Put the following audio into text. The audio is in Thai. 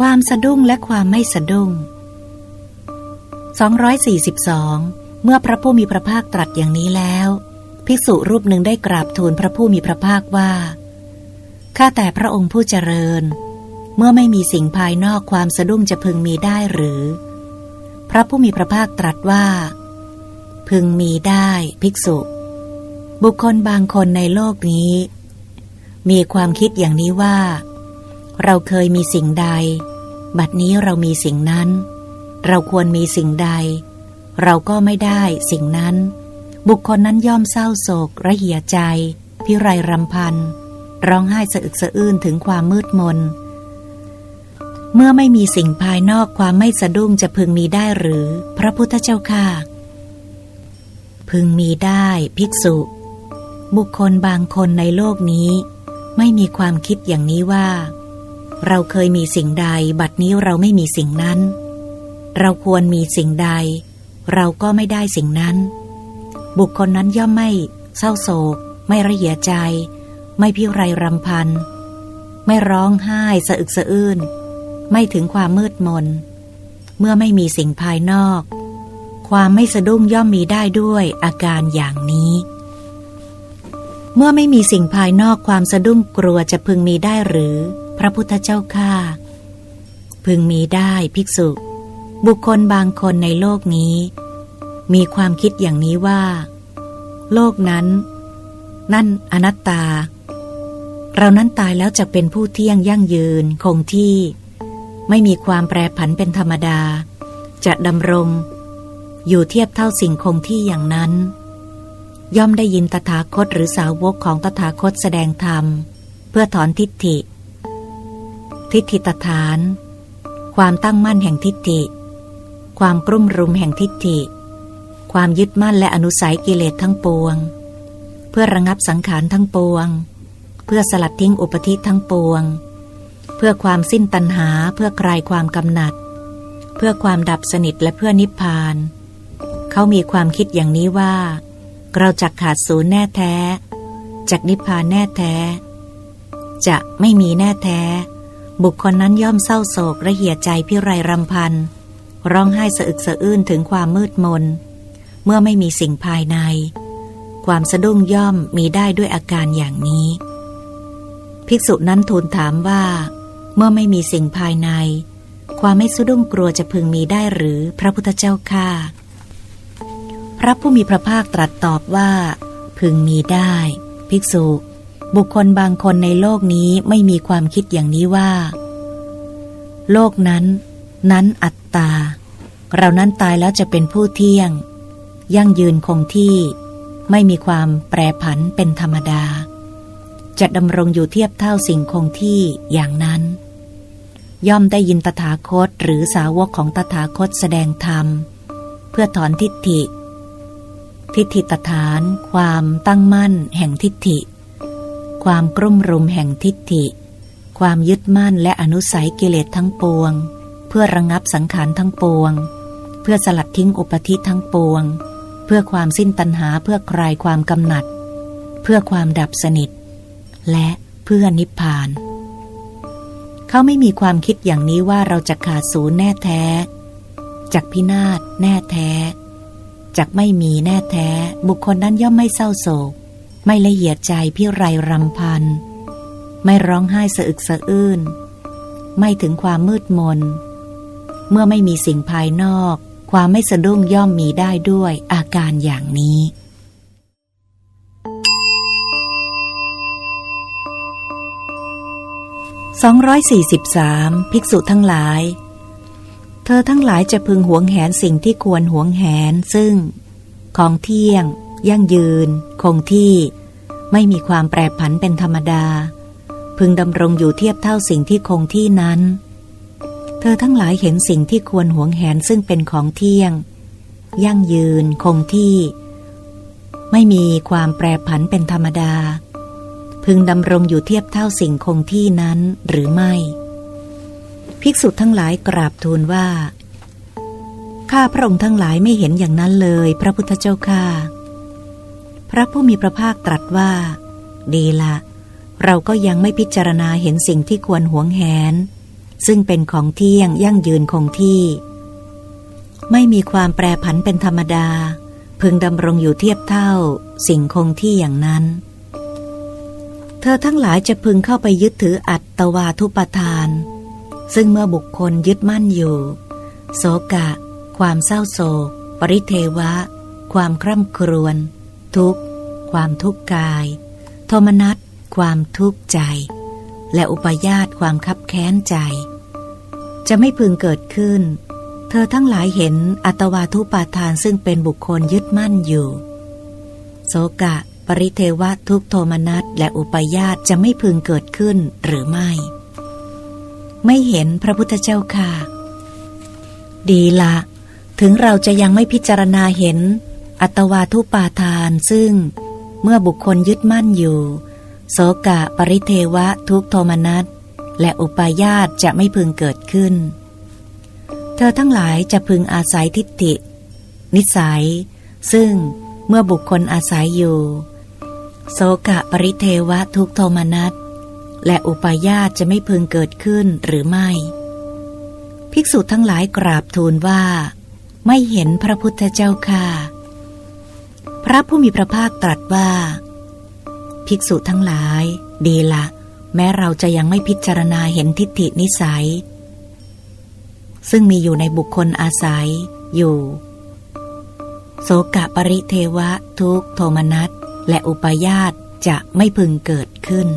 ความสะดุ้งและความไม่สะดุ้ง 242 เมื่อพระผู้มีพระภาคตรัสอย่างนี้แล้ว ภิกษุรูปหนึ่งได้กราบทูลพระผู้มีพระภาคว่า ข้าแต่พระองค์ผู้เจริญ เมื่อไม่มีสิ่งภายนอกความสะดุ้งจะพึงมีได้หรือ พระผู้มีพระภาคตรัสว่า พึงมีได้ภิกษุ บุคคลบางคนในโลกนี้ มีความคิดอย่างนี้ว่า เราเคยมีสิ่งใด บัดนี้เรามีสิ่งนั้น เราควรมีสิ่งใด เราก็ไม่ได้สิ่งนั้น บุคคลนั้นย่อมเศร้าโศก ระเหียใจ พิไรรำพัน ร้องไห้สะอึกสะอื้นถึงความมืดมน เมื่อไม่มีสิ่งภายนอกความไม่สะดุ้งจะพึงมีได้หรือ พระพุทธเจ้าค่ะ พึงมีได้ภิกษุ บุคคลบางคนในโลกนี้ ไม่มีความคิดอย่างนี้ว่า เราเคยมีสิ่งใด บัดนี้เราไม่มีสิ่งนั้น เราควรมีสิ่งใด เราก็ไม่ได้สิ่งนั้น บุคคลนั้นย่อมไม่เศร้าโศก ไม่ระเหียใจ ไม่พิไรรำพัน ไม่ร้องไห้สะอึกสะอื้น ไม่ถึงความมืดมน เมื่อไม่มีสิ่งภายนอก ความไม่สะดุ้งย่อมมีได้ด้วยอาการอย่างนี้เมื่อไม่มีสิ่งภายนอกความสะดุ้งกลัวจะพึงมีได้หรือ พระพุทธเจ้าข้าพึงมีได้ภิกษุ บุคคลบางคนในโลกนี้ มีความคิดอย่างนี้ว่า โลกนั้น นั่นอนัตตา เรานั้นตายแล้วจะเป็นผู้เที่ยงยั่งยืนคงที่ ไม่มีความแปรผันเป็นธรรมดา จะดำรง อยู่เทียบเท่าสิ่งคงที่อย่างนั้น ย่อมได้ยินตถาคตหรือสาวกของตถาคตแสดงธรรม เพื่อถอนทิฏฐิ ทิฏฐิตฐาน ความตั้งมั่นแห่งทิฏฐิ ความกลุ่มรุมแห่งทิฏฐิ ความยึดมั่นและอนุสัยกิเลสทั้งปวง เพื่อระงับสังขารทั้งปวง เพื่อสลัดทิ้งอุปธิทั้งปวง เพื่อความสิ้นตัณหาเพื่อคลายความกำหนัด เพื่อความดับสนิทและเพื่อนิพพาน เขามีความคิดอย่างนี้ว่า เราจะขาดศูนย์แน่แท้จากนิพพานแน่แท้ จะไม่มีแน่แท้ บุคคลนั้นย่อมเศร้าโศกระเหียใจพิไรรำพัน ร้องไห้สะอึกสะอื้นถึงความมืดมน เมื่อไม่มีสิ่งภายใน ความสะดุ้งย่อมมีได้ด้วยอาการอย่างนี้ ภิกษุนั้นทูลถามว่า เมื่อไม่มีสิ่งภายใน ความไม่สะดุ้งกลัวจะพึงมีได้หรือพระพุทธเจ้าค่าพระผู้มีพระภาคตรัสตอบว่า พึงมีได้ ภิกษุ บุคคลบางคนในโลกนี้ไม่มีความคิดอย่างนี้ว่า โลกนั้น นั้นอัตตา เรานั้นตายแล้วจะเป็นผู้เที่ยง ยั่งยืนคงที่ไม่มีความแปรผันเป็นธรรมดา จะดำรงอยู่เทียบเท่าสิ่งคงที่อย่างนั้น ย่อมได้ยินตถาคตหรือสาวกของตถาคตแสดงธรรม เพื่อถอนทิฏฐิ ทิฏฐิตฐาน ความตั้งมั่นแห่งทิฏฐิ ความกลุ่มรุมแห่งทิฏฐิ ความยึดมั่นและอนุสัยกิเลสทั้งปวง เพื่อระงงับสังขารทั้งปวง เพื่อสลัดทิ้งอุปธิทั้งปวง เพื่อความสิ้นตัณหาเพื่อคลายความกำหนัด เพื่อความดับสนิท และเพื่อนิพพาน เขาไม่มีความคิดอย่างนี้ว่าเราจะขาดศูนย์แน่แท้จากพินาศแน่แท้จากไม่มีแน่แท้ บุคคลนั้นย่อมไม่เศร้าโศก ไม่ละเอียดใจพิไรรำพัน ไม่ร้องไห้สะอึกสะอื้น ไม่ถึงความมืดมน เมื่อไม่มีสิ่งภายนอก ความไม่สะดุ้งย่อมมีได้ด้วยอาการอย่างนี้243 ภิกษุทั้งหลาย เธอทั้งหลายจะพึงหวงแหนสิ่งที่ควรหวงแหนซึ่ง ของเที่ยง ยั่งยืน คงที่ ไม่มีความแปรผันเป็นธรรมดา พึงดำรงอยู่เทียบเท่าสิ่งที่คงที่นั้น เธอทั้งหลายเห็นสิ่งที่ควรหวงแหนซึ่งเป็นของเที่ยง ยั่งยืน คงที่ ไม่มีความแปรผันเป็นธรรมดา พึงดำรงอยู่เทียบเท่าสิ่งคงที่นั้นหรือไม่ ภิกษุทั้งหลายกราบทูลว่าข้าพระองค์ทั้งหลายไม่เห็นอย่างนั้นเลย พระพุทธเจ้าข้า พระผู้มีพระภาคตรัสว่า ดีละ เราก็ยังไม่พิจารณาเห็นสิ่งที่ควรหวงแหน ซึ่งเป็นของเที่ยงยั่งยืนคงที่ ไม่มีความแปรผันเป็นธรรมดา พึงดำรงอยู่เทียบเท่า สิ่งคงที่อย่างนั้น เธอทั้งหลายจะพึงเข้าไปยึดถืออัตตวาทุปทาน ซึ่งเมื่อบุคคลยึดมั่นอยู่ โสกะ ความเศร้าโศก ปริเทวะ ความคร่ำครวญ ทุกข์ ความทุกข์กาย โทมนัส ความทุกข์ใจ และอุปยาตความคับแค้นใจ จะไม่พึงเกิดขึ้น เธอทั้งหลายเห็นอัตวาทุปาทานซึ่งเป็นบุคคลยึดมั่นอยู่ โสกะ ปริเทวะทุกโทมนัส และอุปยาตจะไม่พึงเกิดขึ้นหรือไม่ ไม่เห็นพระพุทธเจ้าค่ะ ดีละ ถึงเราจะยังไม่พิจารณาเห็น อัตวาทุปาทานซึ่งเมื่อบุคคลยึดมั่นอยู่ โสกะปริเทวะทุกโทมนัสและอุปายาตจะไม่พึงเกิดขึ้น เธอทั้งหลายจะพึงอาศัยทิฏฐิ นิสัย ซึ่งเมื่อบุคคลอาศัยอยู่ โสกะปริเทวะทุกโทมนัสและอุปายาตจะไม่พึงเกิดขึ้นหรือไม่ ภิกษุทั้งหลายกราบทูลว่า ไม่เห็นพระพุทธเจ้าค่ะ พระผู้มีพระภาคตรัสว่า ภิกษุทั้งหลาย ดีละแม้เราจะยังไม่พิจารณาเห็นทิฏฐินิสัย ซึ่งมีอยู่ในบุคคลอาศัย อยู่ โสกะปริเทวะ ทุกโทมนัสและอุปายาตจะไม่พึงเกิดขึ้น